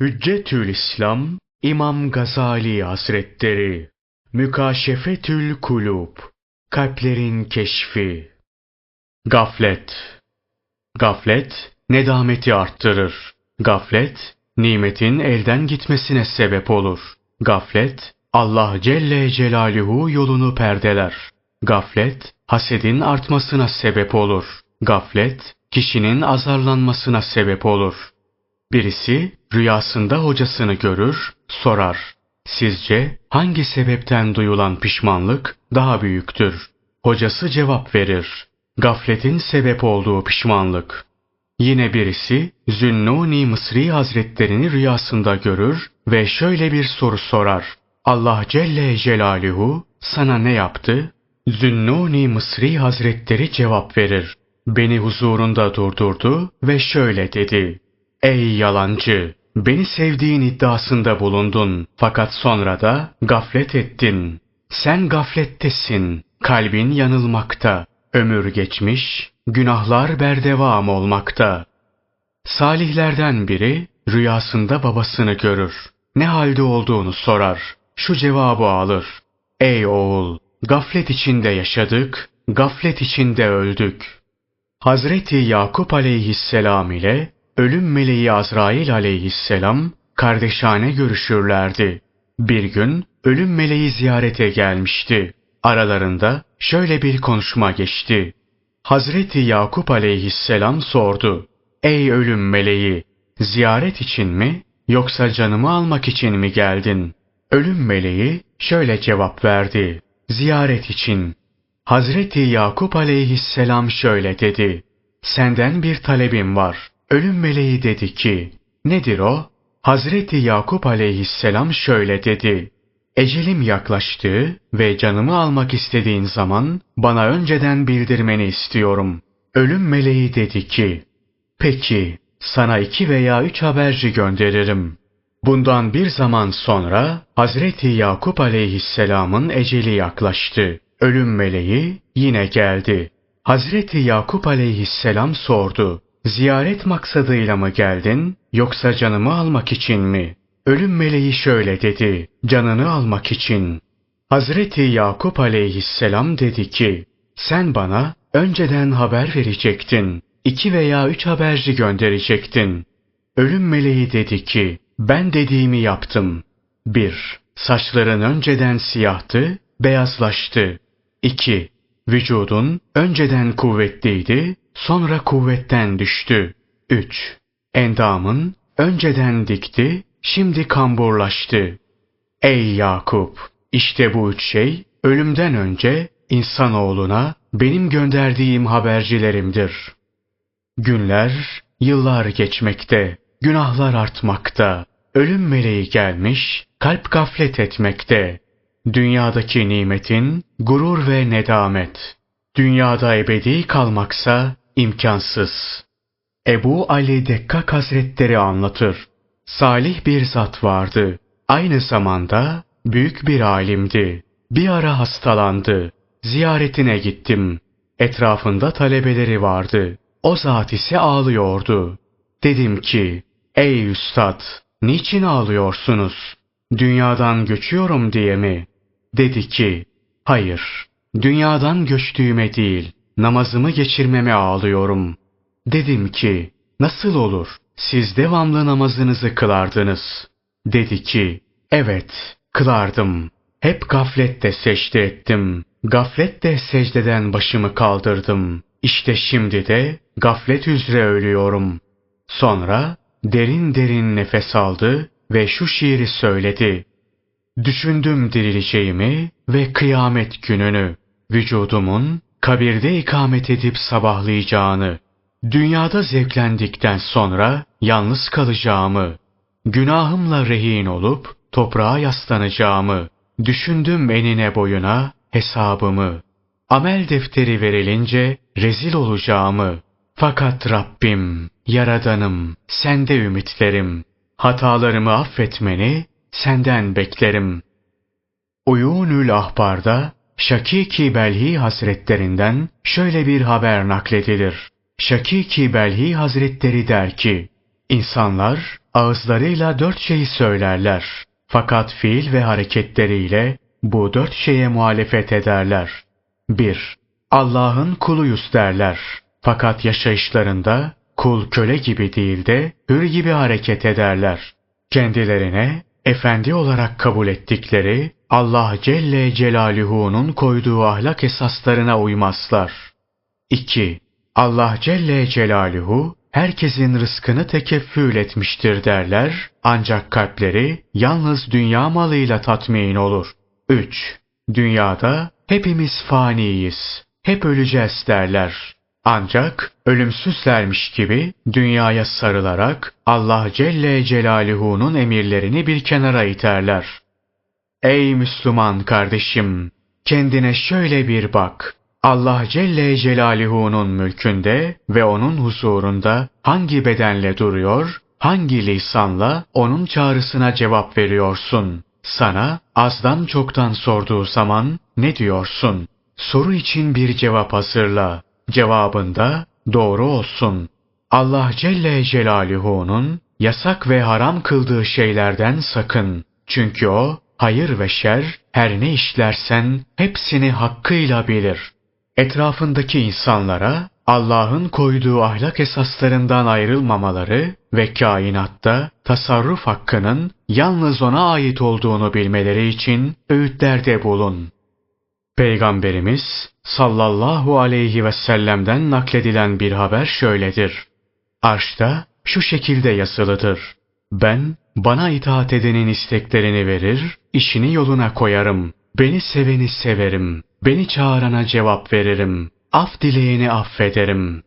Hüccetül İslam İmam Gazali Hazretleri Mükaşefetül Kulub Kalplerin Keşfi Gaflet Gaflet nedameti arttırır. Gaflet nimetin elden gitmesine sebep olur. Gaflet Allah Celle Celaluhu yolunu perdeler. Gaflet hasedin artmasına sebep olur. Gaflet kişinin azarlanmasına sebep olur. Birisi rüyasında hocasını görür, sorar. Sizce hangi sebepten duyulan pişmanlık daha büyüktür? Hocası cevap verir. Gafletin sebep olduğu pişmanlık. Yine birisi Zünnuni Mısri Hazretlerini rüyasında görür ve şöyle bir soru sorar. Allah Celle Celaluhu sana ne yaptı? Zünnuni Mısri Hazretleri cevap verir. Beni huzurunda durdurdu ve şöyle dedi. Ey yalancı! Beni sevdiğin iddiasında bulundun. Fakat sonra da gaflet ettin. Sen gaflettesin. Kalbin yanılmakta. Ömür geçmiş, günahlar berdevam olmakta. Salihlerden biri rüyasında babasını görür. Ne halde olduğunu sorar. Şu cevabı alır. Ey oğul! Gaflet içinde yaşadık, gaflet içinde öldük. Hazreti Yakup aleyhisselam ile ölüm meleği Azrail aleyhisselam kardeşane görüşürlerdi. Bir gün ölüm meleği ziyarete gelmişti. Aralarında şöyle bir konuşma geçti. Hazreti Yakup aleyhisselam sordu. Ey ölüm meleği, ziyaret için mi yoksa canımı almak için mi geldin? Ölüm meleği şöyle cevap verdi. Ziyaret için. Hazreti Yakup aleyhisselam şöyle dedi. Senden bir talebim var. Ölüm meleği dedi ki, nedir o? Hazreti Yakup aleyhisselam şöyle dedi. Ecelim yaklaştı ve canımı almak istediğin zaman bana önceden bildirmeni istiyorum. Ölüm meleği dedi ki, peki sana iki veya üç haberci gönderirim. Bundan bir zaman sonra Hazreti Yakup aleyhisselamın eceli yaklaştı. Ölüm meleği yine geldi. Hazreti Yakup aleyhisselam sordu. Ziyaret maksadıyla mı geldin yoksa canımı almak için mi? Ölüm meleği şöyle dedi. Canını almak için. Hazreti Yakup aleyhisselam dedi ki sen bana önceden haber verecektin. İki veya üç haberci gönderecektin. Ölüm meleği dedi ki ben dediğimi yaptım. 1. Saçların önceden siyahtı, beyazlaştı. 2. Vücudun önceden kuvvetliydi, sonra kuvvetten düştü. 3. Endamın önceden dikti, şimdi kamburlaştı. Ey Yakup! İşte bu üç şey ölümden önce insanoğluna benim gönderdiğim habercilerimdir. Günler, yıllar geçmekte, günahlar artmakta, ölüm meleği gelmiş, kalp gaflet etmekte. Dünyadaki nimetin gurur ve nedamet. Dünyada ebedi kalmaksa imkansız. Ebu Ali Dekkak Hazretleri anlatır. Salih bir zat vardı. Aynı zamanda büyük bir alimdi. Bir ara hastalandı. Ziyaretine gittim. Etrafında talebeleri vardı. O zat ise ağlıyordu. Dedim ki, ey üstad, niçin ağlıyorsunuz? Dünyadan göçüyorum diye mi? Dedi ki, hayır, dünyadan göçtüğüme değil, namazımı geçirmeme ağlıyorum. Dedim ki, nasıl olur? Siz devamlı namazınızı kılardınız. Dedi ki, evet, kılardım. Hep gaflette secde ettim. Gaflette secdeden başımı kaldırdım. İşte şimdi de gaflet üzere ölüyorum. Sonra derin derin nefes aldı ve şu şiiri söyledi. Düşündüm dirileceğimi ve kıyamet gününü, vücudumun kabirde ikamet edip sabahlayacağını, dünyada zevklendikten sonra yalnız kalacağımı, günahımla rehin olup toprağa yaslanacağımı, düşündüm enine boyuna hesabımı, amel defteri verilince rezil olacağımı, fakat Rabbim, Yaradanım, sende ümitlerim, hatalarımı affetmeni senden beklerim. Uyunül Ahbar'da Şakiki Belhi Hazretlerinden şöyle bir haber nakledilir. Şakiki Belhi Hazretleri der ki, İnsanlar ağızlarıyla dört şeyi söylerler. Fakat fiil ve hareketleriyle bu dört şeye muhalefet ederler. 1. Allah'ın kuluyuz derler. Fakat yaşayışlarında kul köle gibi değil de hür gibi hareket ederler. Kendilerine efendi olarak kabul ettikleri Allah Celle Celaluhu'nun koyduğu ahlak esaslarına uymazlar. 2. Allah Celle Celaluhu herkesin rızkını tekeffül etmiştir derler ancak kalpleri yalnız dünya malıyla tatmin olur. 3. Dünyada hepimiz faniyiz, hep öleceğiz derler. Ancak ölümsüzlermiş gibi dünyaya sarılarak Allah Celle Celaluhu'nun emirlerini bir kenara iterler. Ey Müslüman kardeşim! Kendine şöyle bir bak. Allah Celle Celaluhu'nun mülkünde ve onun huzurunda hangi bedenle duruyor, hangi lisanla onun çağrısına cevap veriyorsun? Sana azdan çoktan sorduğu zaman ne diyorsun? Soru için bir cevap hazırla. Cevabında doğru olsun. Allah Celle Celaluhu'nun yasak ve haram kıldığı şeylerden sakın. Çünkü o hayır ve şer her ne işlersen hepsini hakkıyla bilir. Etrafındaki insanlara Allah'ın koyduğu ahlak esaslarından ayrılmamaları ve kainatta tasarruf hakkının yalnız ona ait olduğunu bilmeleri için öğütlerde bulun. Peygamberimiz sallallahu aleyhi ve sellem'den nakledilen bir haber şöyledir. Arşta şu şekilde yazılıdır. Ben bana itaat edenin isteklerini verir, işini yoluna koyarım. Beni seveni severim. Beni çağırana cevap veririm. Af dileyeni affederim.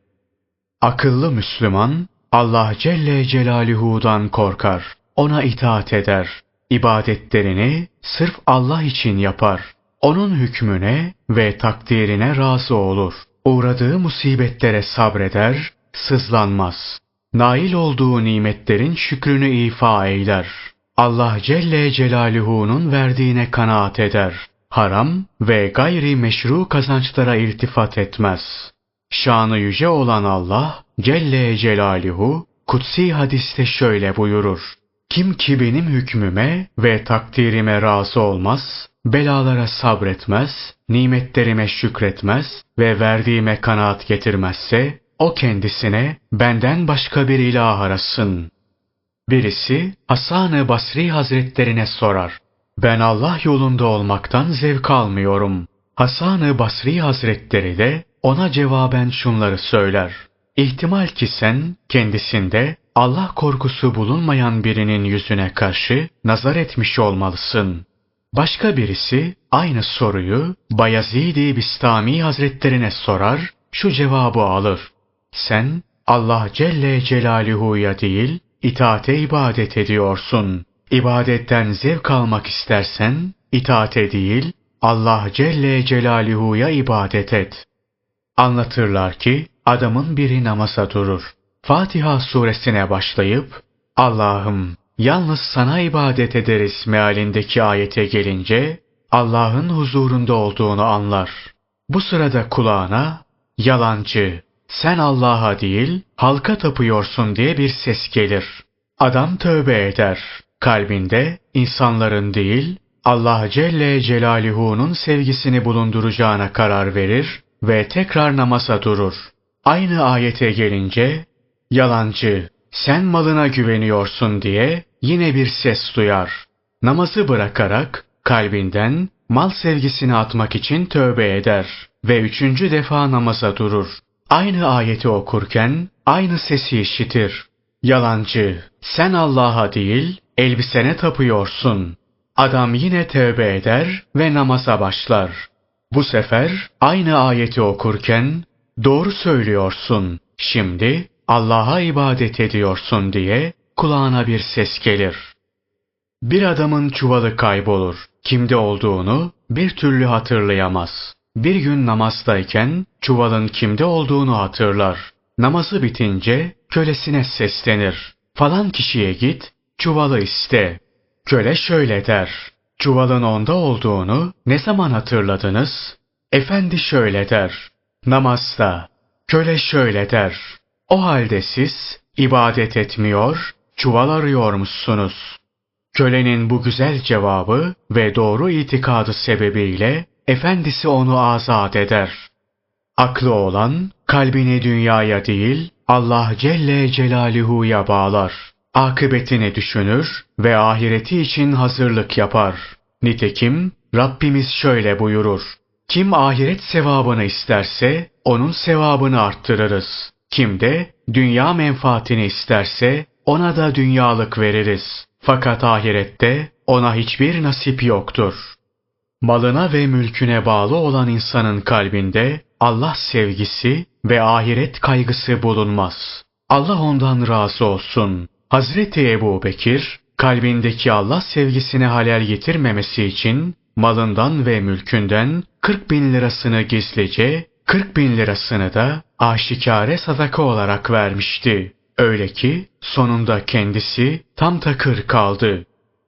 Akıllı Müslüman Allah Celle Celaluhu'dan korkar. Ona itaat eder. İbadetlerini sırf Allah için yapar. Onun hükmüne ve takdirine razı olur. Uğradığı musibetlere sabreder, sızlanmaz. Nail olduğu nimetlerin şükrünü ifa eyler. Allah Celle Celaluhu'nun verdiğine kanaat eder. Haram ve gayri meşru kazançlara iltifat etmez. Şanı yüce olan Allah Celle Celaluhu kutsi hadiste şöyle buyurur. Kim ki benim hükmüme ve takdirime razı olmaz, belalara sabretmez, nimetlerime şükretmez ve verdiğime kanaat getirmezse, o kendisine benden başka bir ilah arasın. Birisi Hasan-ı Basri Hazretlerine sorar. Ben Allah yolunda olmaktan zevk almıyorum. Hasan-ı Basri Hazretleri de ona cevaben şunları söyler. İhtimal ki sen kendisinde Allah korkusu bulunmayan birinin yüzüne karşı nazar etmiş olmalısın. Başka birisi aynı soruyu Bayezid-i Bistami Hazretlerine sorar, şu cevabı alır. Sen Allah Celle Celaluhu'ya değil, itaate ibadet ediyorsun. İbadetten zevk almak istersen, itaate değil, Allah Celle Celaluhu'ya ibadet et. Anlatırlar ki, adamın biri namaza durur. Fatiha suresine başlayıp, Allah'ım yalnız sana ibadet ederiz mealindeki ayete gelince, Allah'ın huzurunda olduğunu anlar. Bu sırada kulağına, yalancı, sen Allah'a değil, halka tapıyorsun diye bir ses gelir. Adam tövbe eder. Kalbinde insanların değil, Allah Celle Celaluhu'nun sevgisini bulunduracağına karar verir ve tekrar namaza durur. Aynı ayete gelince, yalancı, sen malına güveniyorsun diye yine bir ses duyar. Namazı bırakarak kalbinden mal sevgisini atmak için tövbe eder ve üçüncü defa namaza durur. Aynı ayeti okurken aynı sesi işitir. Yalancı, sen Allah'a değil, elbisene tapıyorsun. Adam yine tövbe eder ve namaza başlar. Bu sefer aynı ayeti okurken, doğru söylüyorsun, şimdi Allah'a ibadet ediyorsun diye kulağına bir ses gelir. Bir adamın çuvalı kaybolur. Kimde olduğunu bir türlü hatırlayamaz. Bir gün namazdayken çuvalın kimde olduğunu hatırlar. Namazı bitince kölesine seslenir. Falan kişiye git, çuvalı iste. Köle şöyle der. Çuvalın onda olduğunu ne zaman hatırladınız? Efendi şöyle der. Namazda. Köle şöyle der. O halde siz İbadet etmiyor, çuval arıyormuşsunuz. Kölenin bu güzel cevabı ve doğru itikadı sebebiyle efendisi onu azat eder. Aklı olan kalbini dünyaya değil Allah Celle Celaluhu'ya bağlar. Akıbetini düşünür ve ahireti için hazırlık yapar. Nitekim Rabbimiz şöyle buyurur. Kim ahiret sevabını isterse onun sevabını arttırırız. Kim de dünya menfaatini isterse ona da dünyalık veririz. Fakat ahirette ona hiçbir nasip yoktur. Malına ve mülküne bağlı olan insanın kalbinde Allah sevgisi ve ahiret kaygısı bulunmaz. Allah ondan razı olsun. Hazreti Ebu Bekir, kalbindeki Allah sevgisine halel getirmemesi için malından ve mülkünden 40 bin lirasını gizlice, 40 bin lirasını da aşikare sadaka olarak vermişti. Öyle ki sonunda kendisi tam takır kaldı.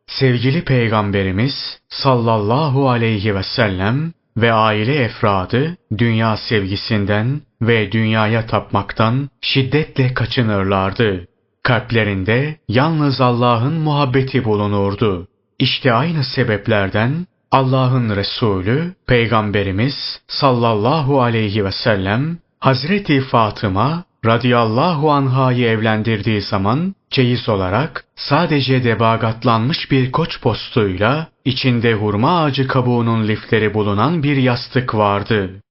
Sevgili Peygamberimiz sallallahu aleyhi ve sellem ve aile efradı dünya sevgisinden ve dünyaya tapmaktan şiddetle kaçınırlardı. Kalplerinde yalnız Allah'ın muhabbeti bulunurdu. İşte aynı sebeplerden Allah'ın Resulü Peygamberimiz sallallahu aleyhi ve sellem Hazreti Fatıma radıyallahu anhayı evlendirdiği zaman çeyiz olarak sadece debagatlanmış bir koç postuyla içinde hurma ağacı kabuğunun lifleri bulunan bir yastık vardı.